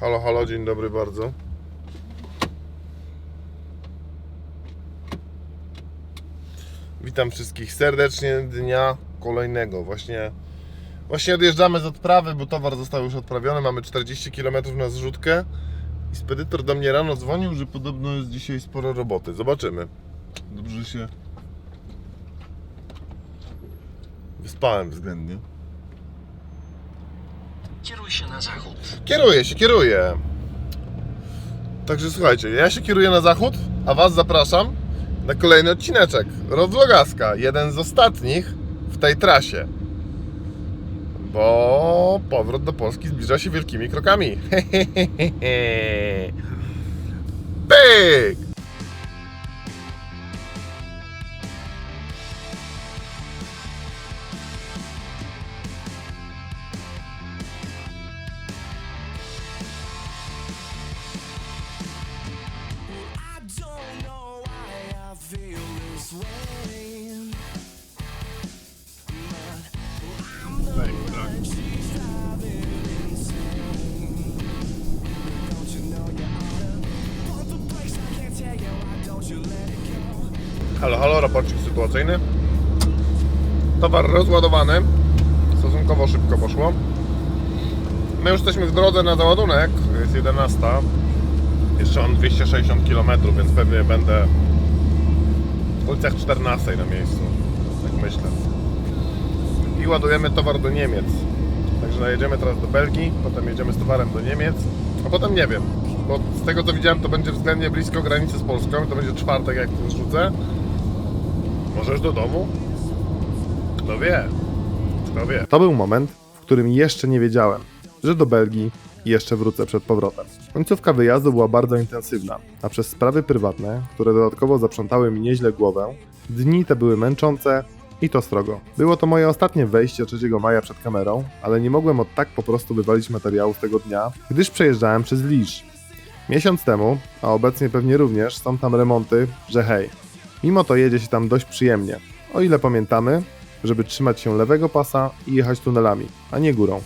Halo, halo, dzień dobry bardzo. Witam wszystkich serdecznie dnia kolejnego. Właśnie, właśnie odjeżdżamy z odprawy, bo towar został już odprawiony. Mamy 40 km na zrzutkę. I spedytor do mnie rano dzwonił, że podobno jest dzisiaj sporo roboty. Zobaczymy. Dobrze się wyspałem względnie. Kieruj się na zachód. Kieruję się, kieruję. Także słuchajcie, ja się kieruję na zachód, a Was zapraszam na kolejny odcineczek. Rozlogaska, jeden z ostatnich w tej trasie. Bo powrót do Polski zbliża się wielkimi krokami. Pyk! Let it go? Halo, halo, raporcik sytuacyjny. Towar rozładowany. Stosunkowo szybko poszło. My już jesteśmy w drodze na załadunek. Jest 11. Jeszcze mam 260 km, więc pewnie będę w ulicach 14 na miejscu. Tak myślę. I ładujemy towar do Niemiec. Także najedziemy teraz do Belgii, potem jedziemy z towarem do Niemiec, a potem nie wiem. Bo z tego co widziałem, to będzie względnie blisko granicy z Polską. To będzie czwartek, jak to zrzucę. Możesz do domu? Kto wie? Kto wie? To był moment, w którym jeszcze nie wiedziałem, że do Belgii jeszcze wrócę przed powrotem. Końcówka wyjazdu była bardzo intensywna, a przez sprawy prywatne, które dodatkowo zaprzątały mi nieźle głowę, dni te były męczące i to strogo. Było to moje ostatnie wejście 3 maja przed kamerą, ale nie mogłem od tak po prostu wywalić materiału z tego dnia, gdyż przejeżdżałem przez Liż. Miesiąc temu, a obecnie pewnie również, są tam remonty, że hej, Mimo to jedzie się tam dość przyjemnie, o ile pamiętamy, żeby trzymać się lewego pasa i jechać tunelami, a nie górą.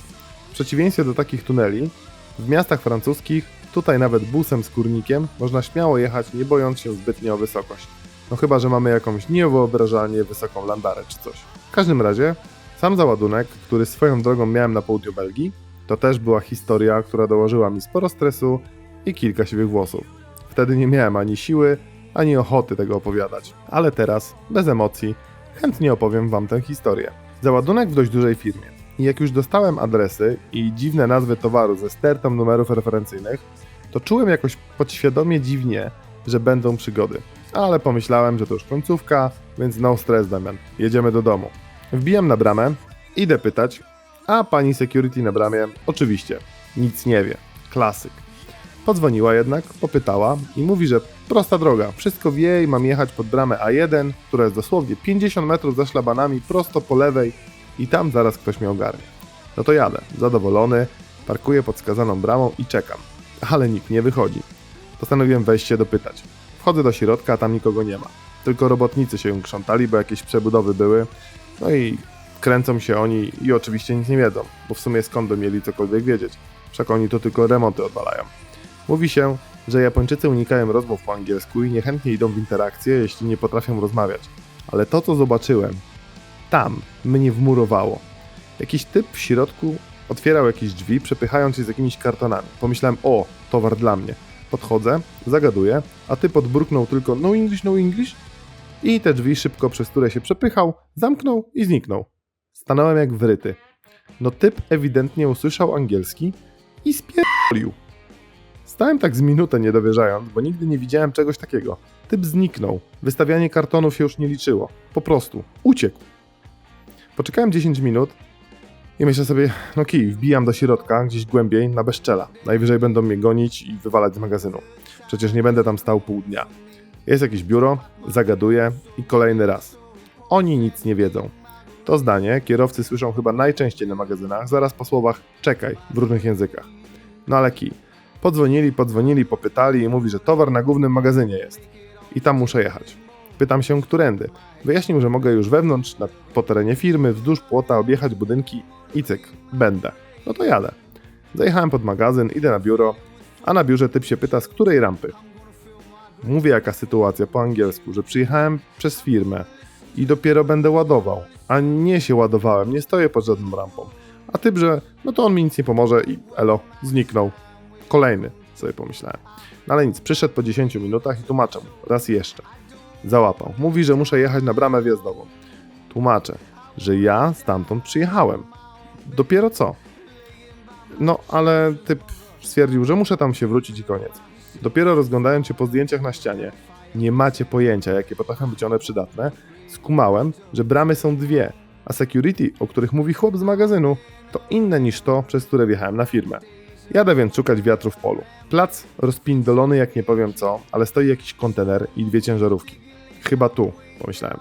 W przeciwieństwie do takich tuneli, w miastach francuskich, tutaj nawet busem z kurnikiem, można śmiało jechać nie bojąc się zbytnio o wysokość. No chyba, że mamy jakąś niewyobrażalnie wysoką landarę czy coś. W każdym razie, sam załadunek, który swoją drogą miałem na południu Belgii, to też była historia, która dołożyła mi sporo stresu i kilka siwych włosów. Wtedy nie miałem ani siły, ani ochoty tego opowiadać. Ale teraz, bez emocji, chętnie opowiem Wam tę historię. Załadunek w dość dużej firmie. I jak już dostałem adresy i dziwne nazwy towaru ze stertą numerów referencyjnych, to czułem jakoś podświadomie dziwnie, że będą przygody. Ale pomyślałem, że to już końcówka, więc no stres Damian. Jedziemy do domu. Wbijam na bramę, idę pytać, a pani security na bramie oczywiście nic nie wie. Klasyk. Podzwoniła jednak, popytała i mówi, że prosta droga, wszystko wie i mam jechać pod bramę A1, która jest dosłownie 50 metrów za szlabanami, prosto po lewej i tam zaraz ktoś mnie ogarnie. No to jadę, zadowolony, parkuję pod wskazaną bramą i czekam. Ale nikt nie wychodzi. Postanowiłem wejść się dopytać. Wchodzę do środka, a tam nikogo nie ma. Tylko robotnicy się krzątali, bo jakieś przebudowy były. No i kręcą się oni i oczywiście nic nie wiedzą, bo w sumie skąd by mieli cokolwiek wiedzieć? Wszak oni to tylko remonty odwalają. Mówi się, że Japończycy unikają rozmów po angielsku i niechętnie idą w interakcje, jeśli nie potrafią rozmawiać. Ale to, co zobaczyłem, tam mnie wmurowało. Jakiś typ w środku otwierał jakieś drzwi, przepychając się z jakimiś kartonami. Pomyślałem, o, towar dla mnie. Podchodzę, zagaduję, a typ odburknął tylko no English, no English i te drzwi szybko, przez które się przepychał, zamknął i zniknął. Stanąłem jak wryty. No typ ewidentnie usłyszał angielski i spierdolił. Stałem tak z minutę nie dowierzając, bo nigdy nie widziałem czegoś takiego. Typ zniknął. Wystawianie kartonów się już nie liczyło. Po prostu. Uciekł. Poczekałem 10 minut i myślę sobie, no kij, wbijam do środka, gdzieś głębiej, na bezczela. Najwyżej będą mnie gonić i wywalać z magazynu. Przecież nie będę tam stał pół dnia. Jest jakieś biuro, zagaduję i kolejny raz. Oni nic nie wiedzą. To zdanie kierowcy słyszą chyba najczęściej na magazynach, zaraz po słowach czekaj w różnych językach. No ale kij. Podzwonili, podzwonili, popytali i mówi, że towar na głównym magazynie jest. I tam muszę jechać. Pytam się, którędy. Wyjaśnił, że mogę już wewnątrz, na, po terenie firmy, wzdłuż płota objechać budynki i cyk, będę. No to jadę. Zajechałem pod magazyn, idę na biuro, a na biurze typ się pyta, z której rampy. Mówię jaka sytuacja po angielsku, że przyjechałem przez firmę i dopiero będę ładował, a nie się ładowałem, nie stoję pod żadną rampą. A typ, że no to on mi nic nie pomoże i elo, zniknął. Kolejny, sobie pomyślałem. No ale nic, przyszedł po 10 minutach i tłumaczę raz jeszcze. Załapał. Mówi, że muszę jechać na bramę wjazdową. Tłumaczę, że ja stamtąd przyjechałem. Dopiero co? No, ale typ stwierdził, że muszę tam się wrócić i koniec. Dopiero rozglądając się po zdjęciach na ścianie, nie macie pojęcia, jakie potrafią być one przydatne, skumałem, że bramy są dwie, a security, o których mówi chłop z magazynu, to inne niż to, przez które wjechałem na firmę. Jadę więc szukać wiatru w polu. Plac rozpindolony jak nie powiem co, ale stoi jakiś kontener i dwie ciężarówki. Chyba tu, pomyślałem.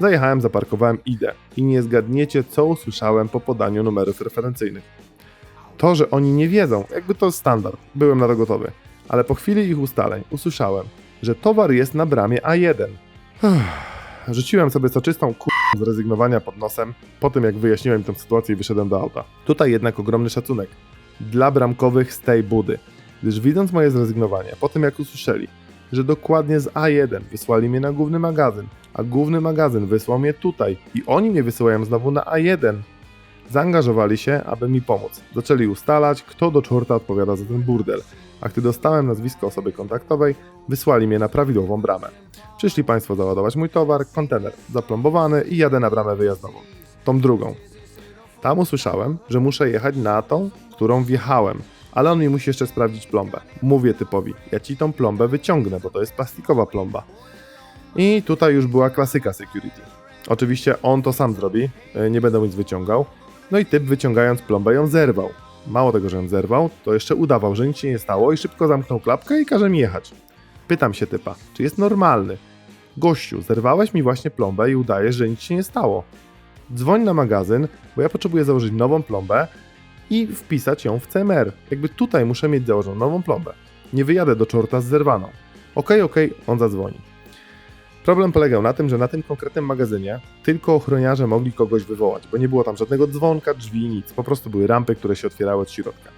Zajechałem, zaparkowałem, idę. I nie zgadniecie, co usłyszałem po podaniu numerów referencyjnych. To, że oni nie wiedzą, jakby to standard, byłem na to gotowy. Ale po chwili ich ustaleń usłyszałem, że towar jest na bramie A1. Rzuciłem sobie soczystą k z rezygnowania pod nosem, po tym jak wyjaśniłem tę sytuację i wyszedłem do auta. Tutaj jednak ogromny szacunek dla bramkowych z tej budy, gdyż widząc moje zrezygnowanie, po tym jak usłyszeli, że dokładnie z A1 wysłali mnie na główny magazyn, a główny magazyn wysłał mnie tutaj i oni mnie wysyłają znowu na A1, zaangażowali się, aby mi pomóc. Zaczęli ustalać, kto do czorta odpowiada za ten burdel, a gdy dostałem nazwisko osoby kontaktowej, wysłali mnie na prawidłową bramę. Przyszli Państwo załadować mój towar, kontener zaplombowany i jadę na bramę wyjazdową. Tą drugą. Tam usłyszałem, że muszę jechać na tą, którą wjechałem, ale on mi musi jeszcze sprawdzić plombę. Mówię typowi, ja ci tą plombę wyciągnę, bo to jest plastikowa plomba. I tutaj już była klasyka security. Oczywiście on to sam zrobi, e, nie będę nic wyciągał. No i typ wyciągając plombę ją zerwał. Mało tego, że ją zerwał, to jeszcze udawał, że nic się nie stało i szybko zamknął klapkę i każe mi jechać. Pytam się typa, czy jest normalny? Gościu, zerwałeś mi właśnie plombę i udajesz, że nic się nie stało. Dzwoń na magazyn, bo ja potrzebuję założyć nową plombę i wpisać ją w CMR. Jakby tutaj muszę mieć założoną nową plombę. Nie wyjadę do czorta z zerwaną. Okej, okej, on zadzwoni. Problem polegał na tym, że na tym konkretnym magazynie tylko ochroniarze mogli kogoś wywołać, bo nie było tam żadnego dzwonka, drzwi, nic. Po prostu były rampy, które się otwierały od środka.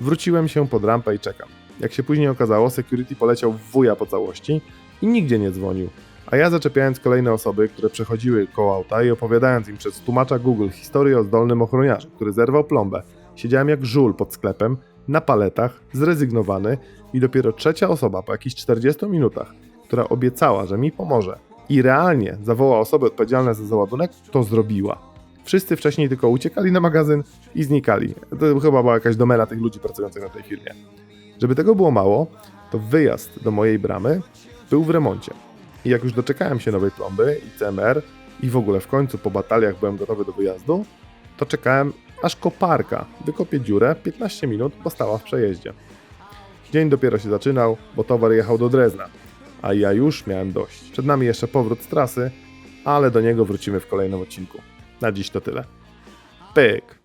Wróciłem się pod rampę i czekam. Jak się później okazało, security poleciał w wuja po całości i nigdzie nie dzwonił. A ja zaczepiając kolejne osoby, które przechodziły koło auta i opowiadając im przez tłumacza Google historię o zdolnym ochroniarzu, który zerwał plombę, siedziałem jak żul pod sklepem, na paletach, zrezygnowany i dopiero trzecia osoba po jakichś 40 minutach, która obiecała, że mi pomoże i realnie zawoła osoby odpowiedzialne za załadunek, to zrobiła. Wszyscy wcześniej tylko uciekali na magazyn i znikali. To chyba była jakaś domena tych ludzi pracujących na tej firmie. Żeby tego było mało, to wyjazd do mojej bramy był w remoncie. I jak już doczekałem się nowej plomby i CMR i w ogóle w końcu po bataliach byłem gotowy do wyjazdu, to czekałem aż koparka wykopie dziurę 15 minut, bo stała w przejeździe. Dzień dopiero się zaczynał, bo towar jechał do Drezna, a ja już miałem dość. Przed nami jeszcze powrót z trasy, ale do niego wrócimy w kolejnym odcinku. Na dziś to tyle. Pyk!